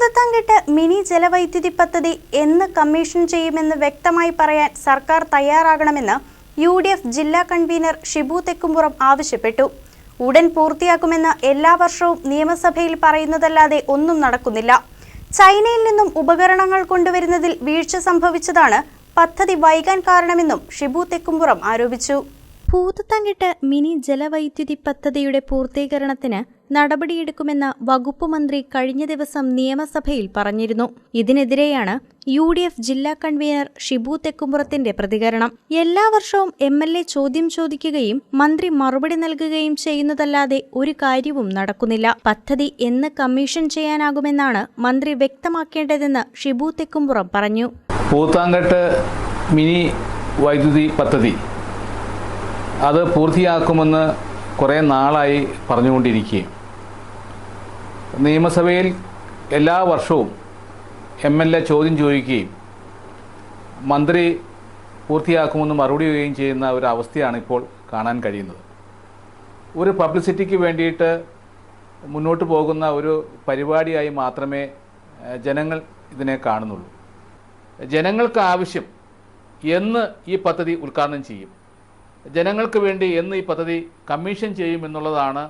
Bhoothathankettu mini ജലവൈദ്യുതി പദ്ധതി എന്ന് commission ചെയ്യുമെന്ന് വ്യക്തമായി പറയാൻ സർക്കാർ തയ്യാറാകണമെന്ന് യു ഡി എഫ് ജില്ലാ കൺവീനർ ഷിബു തെക്കുംപുറം ആവശ്യപ്പെട്ടു. ഉടൻ പൂർത്തിയാക്കുമെന്ന് എല്ലാ വർഷവും നിയമസഭയിൽ പറയുന്നതല്ലാതെ ഒന്നും നടക്കുന്നില്ല. ചൈനയിൽ നിന്നും ഉപകരണങ്ങൾ കൊണ്ടുവരുന്നതിൽ വീഴ്ച സംഭവിച്ചതാണ് പദ്ധതി വൈകാൻ കാരണമെന്നും ഷിബു തെക്കുംപുറം ആരോപിച്ചു. ഭൂതത്താൻകെട്ട് മിനി ജലവൈദ്യുതി പദ്ധതിയുടെ പൂർത്തീകരണത്തിന് നടപടിയെടുക്കുമെന്ന് വകുപ്പ് മന്ത്രി കഴിഞ്ഞ ദിവസം നിയമസഭയിൽ പറഞ്ഞിരുന്നു. ഇതിനെതിരെയാണ് യു ഡി എഫ് ജില്ലാ കൺവീനർ ഷിബു തെക്കുംപുറത്തിന്റെ പ്രതികരണം. എല്ലാ വർഷവും എം എൽ എ ചോദ്യം ചോദിക്കുകയും മന്ത്രി മറുപടി നൽകുകയും ചെയ്യുന്നതല്ലാതെ ഒരു കാര്യവും നടക്കുന്നില്ല. പദ്ധതി എന്ന് കമ്മീഷൻ ചെയ്യാനാകുമെന്നാണ് മന്ത്രി വ്യക്തമാക്കേണ്ടതെന്ന് ഷിബു തെക്കുംപുറം പറഞ്ഞു. പൂത്താങ്കട്ട് മിനി വൈദ്യുതി പദ്ധതി. അത് പൂർത്തിയാക്കുമെന്ന് കുറേ നാളായി പറഞ്ഞുകൊണ്ടിരിക്കുകയും നിയമസഭയിൽ എല്ലാ വർഷവും എം എൽ എ ചോദ്യം ചോദിക്കുകയും മന്ത്രി പൂർത്തിയാക്കുമെന്ന് മറുപടി ചെയ്യുകയും ചെയ്യുന്ന ഒരു അവസ്ഥയാണ് ഇപ്പോൾ കാണാൻ കഴിയുന്നത്. ഒരു പബ്ലിസിറ്റിക്ക് വേണ്ടിയിട്ട് മുന്നോട്ട് പോകുന്ന ഒരു പരിപാടിയായി മാത്രമേ ജനങ്ങൾ ഇതിനെ കാണുന്നുള്ളൂ. ജനങ്ങൾക്ക് ആവശ്യം എന്ന് ഈ പദ്ധതി ഉദ്ഘാടനം ചെയ്യും. ജനങ്ങൾക്ക് വേണ്ടി എന്ന് ഈ പദ്ധതി കമ്മീഷൻ ചെയ്യും എന്നുള്ളതാണ്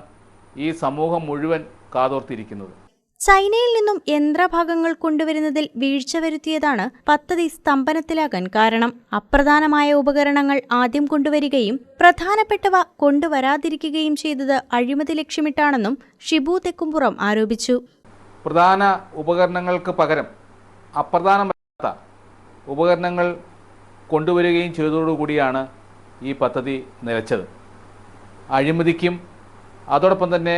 ഈ സമൂഹം മുഴുവൻ കാതോർത്തിരിക്കുന്നത്. ചൈനയിൽ നിന്നും യന്ത്രഭാഗങ്ങൾ കൊണ്ടുവരുന്നതിൽ വീഴ്ച വരുത്തിയതാണ് പദ്ധതി സ്തംഭനത്തിലാകാൻ കാരണം. അപ്രധാനമായ ഉപകരണങ്ങൾ ആദ്യം കൊണ്ടുവരികയും പ്രധാനപ്പെട്ടവ കൊണ്ടുവരാതിരിക്കുകയും ചെയ്തത് അഴിമതി ലക്ഷ്യമിട്ടാണെന്നും ഷിബു തെക്കുംപുറം ആരോപിച്ചു. പ്രധാന ഉപകരണങ്ങൾക്ക് പകരം അപ്രധാനമല്ലാത്ത ഉപകരണങ്ങൾ കൊണ്ടുവരികയും ചെയ്തതോടുകൂടിയാണ് ഈ പദ്ധതി നിലച്ചത്. അഴിമതിക്കും അതോടൊപ്പം തന്നെ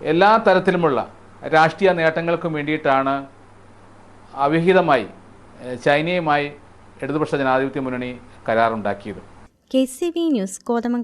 എല്ലാ തരത്തിലുമുള്ള രാഷ്ട്രീയ നേട്ടങ്ങൾക്കും വേണ്ടിയിട്ടാണ് അവിഹിതമായി ചൈനയുമായി ഇടതുപക്ഷ ജനാധിപത്യ മുന്നണി കരാറുണ്ടാക്കിയത്. K C V news Kothamangalam.